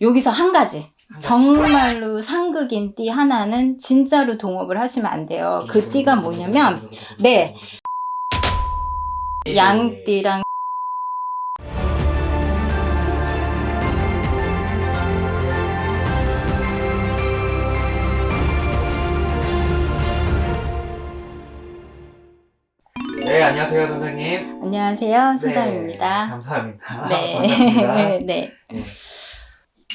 여기서 한 가지. 정말로 상극인 띠 하나는 진짜로 동업을 하시면 안 돼요. 그 띠가 뭐냐면, 네. 양띠랑 네, 안녕하세요, 선생님. 안녕하세요. 소담입니다. 네, 감사합니다. 네. 반갑습니다. 네. 네.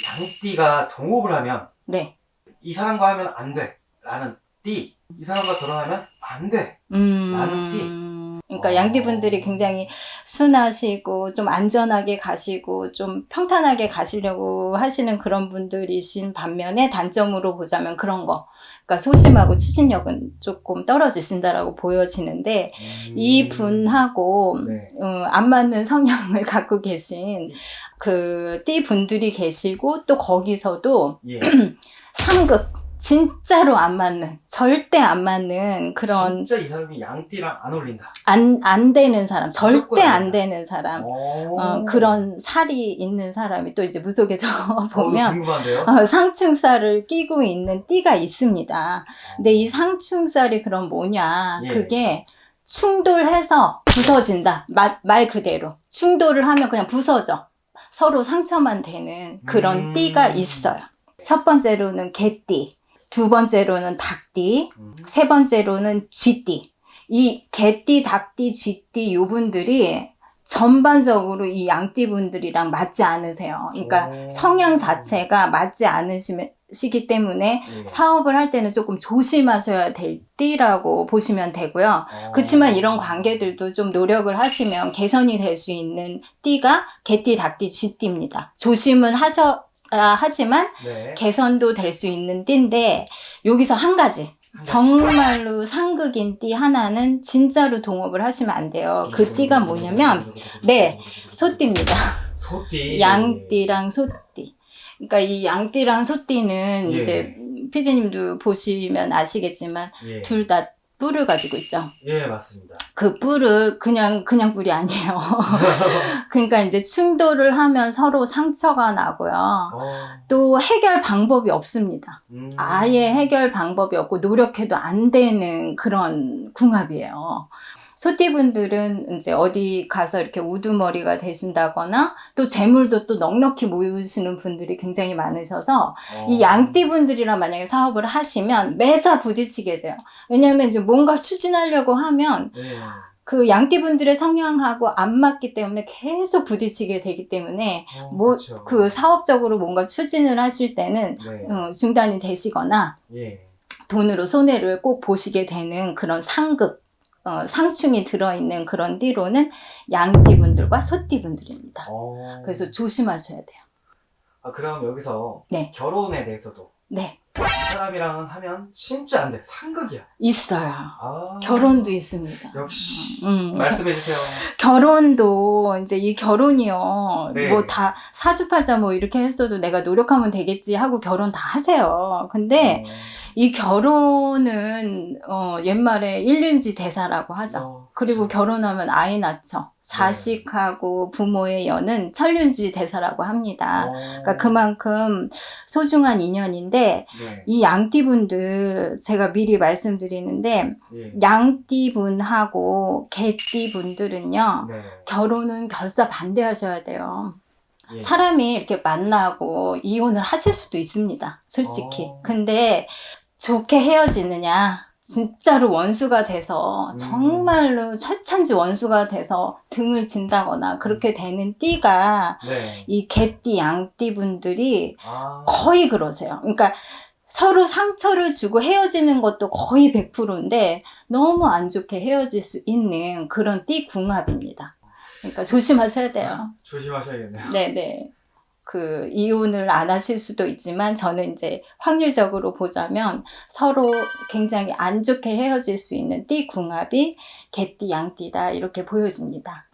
양띠가 동업을 하면 네. 이 사람과 하면 안 돼. 라는 띠. 이 사람과 결혼하면 안 돼. 음. 띠. 그러니까 어. 양띠분들이 굉장히 순하시고 좀 안전하게 가시고 좀 평탄하게 가시려고 하시는 그런 분들이신 반면에 단점으로 보자면 그런 거. 그러니까 소심하고 추진력은 조금 떨어지신다라고 보여지는데 음. 이 분하고 네. 어, 안 맞는 성향을 갖고 계신 그 띠 분들이 계시고 또 거기서도 예. 상극 진짜로 안 맞는 절대 안 맞는 그런 진짜 이 사람이 양띠랑 안 어울린다. 안, 안 되는 사람, 절대 안안 되는 사람, 오. 어, 그런 살이 있는 사람이 또 이제 무속에서 어, 보면 궁금한데요. 어, 상충살을 끼고 있는 띠가 있습니다. 근데 이 상충살이 그럼 뭐냐? 예. 그게 충돌해서 부서진다. 말, 말 그대로. 충돌을 하면 그냥 부서져. 서로 상처만 되는 그런 음. 띠가 있어요. 첫 번째로는 개띠, 두 번째로는 닭띠, 음. 세 번째로는 쥐띠. 이 개띠, 닭띠, 쥐띠 요 분들이 전반적으로 이 양띠 분들이랑 맞지 않으세요. 그러니까 오. 성향 자체가 맞지 않으시기 때문에 예. 사업을 할 때는 조금 조심하셔야 될 띠라고 보시면 되고요. 어. 그렇지만 이런 관계들도 좀 노력을 하시면 개선이 될 수 있는 띠가 개띠, 닭띠, 쥐띠입니다. 조심은 하셔, 야 하지만 네. 개선도 될 수 있는 띠인데 여기서 한 가지 한 가지. 정말로 상극인 띠 하나는 진짜로 동업을 하시면 안 돼요. 그 띠가 뭐냐면 네, 소띠입니다. 소띠. 양띠랑 소띠. 그러니까 이 양띠랑 소띠는 예. 이제 피디님도 보시면 아시겠지만 예. 둘다 뿔을 가지고 있죠. 예, 맞습니다. 그 뿔은 그냥 그냥 뿔이 아니에요. 그러니까 이제 충돌을 하면 서로 상처가 나고요. 어. 또 해결 방법이 없습니다. 음. 아예 해결 방법이 없고 노력해도 안 되는 그런 궁합이에요. 소띠분들은 이제 어디 가서 이렇게 우두머리가 되신다거나 또 재물도 또 넉넉히 모으시는 분들이 굉장히 많으셔서 어. 이 양띠분들이랑 만약에 사업을 하시면 매사 부딪히게 돼요. 왜냐하면 이제 뭔가 추진하려고 하면 예. 그 양띠분들의 성향하고 안 맞기 때문에 계속 부딪히게 되기 때문에 어, 뭐 그렇죠. 그 사업적으로 뭔가 추진을 하실 때는 네. 어, 중단이 되시거나 예. 돈으로 손해를 꼭 보시게 되는 그런 상극, 어, 상충이 들어있는 그런 띠로는 양띠분들과 소띠분들입니다. 어. 그래서 조심하셔야 돼요. 아, 그럼 여기서 네. 결혼에 대해서도 네, 이 사람이랑 하면 진짜 안 돼. 상극이야. 있어요. 아. 결혼도 있습니다. 역시. 음, 말씀해 주세요. 결혼도 이제 이 결혼이요. 네. 뭐 다 사주팔자 뭐 이렇게 했어도 내가 노력하면 되겠지 하고 결혼 다 하세요. 근데 어. 이 결혼은 어, 옛말에 일륜지 대사라고 하죠. 어, 그리고 그렇죠. 결혼하면 아이 낳죠. 자식하고 부모의 연은 천륜지 대사라고 합니다. 어. 그러니까 그만큼 소중한 인연인데 네. 이 양띠분들 제가 미리 말씀드리는데 예. 양띠분하고 개띠분들은요 네. 결혼은 결사 반대하셔야 돼요. 예. 사람이 이렇게 만나고 이혼을 하실 수도 있습니다. 솔직히. 어. 근데 좋게 헤어지느냐, 진짜로 원수가 돼서 음. 정말로 철천지 원수가 돼서 등을 진다거나 그렇게 되는 띠가 네. 이 개띠, 양띠 분들이 아. 거의 그러세요. 그러니까 서로 상처를 주고 헤어지는 것도 거의 100%인데 너무 안 좋게 헤어질 수 있는 그런 띠 궁합입니다. 그러니까 조심하셔야 돼요. 조심하셔야겠네요. 네네. 그 이혼을 안 하실 수도 있지만 저는 이제 확률적으로 보자면 서로 굉장히 안 좋게 헤어질 수 있는 띠 궁합이 개띠 양띠다 이렇게 보여집니다.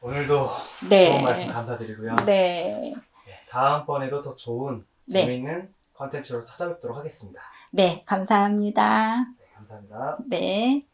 오늘도 네. 좋은 말씀 감사드리고요. 네. 예, 다음번에도 더 좋은 네. 재미있는 컨텐츠로 찾아뵙도록 하겠습니다. 네, 감사합니다. 네, 감사합니다. 네.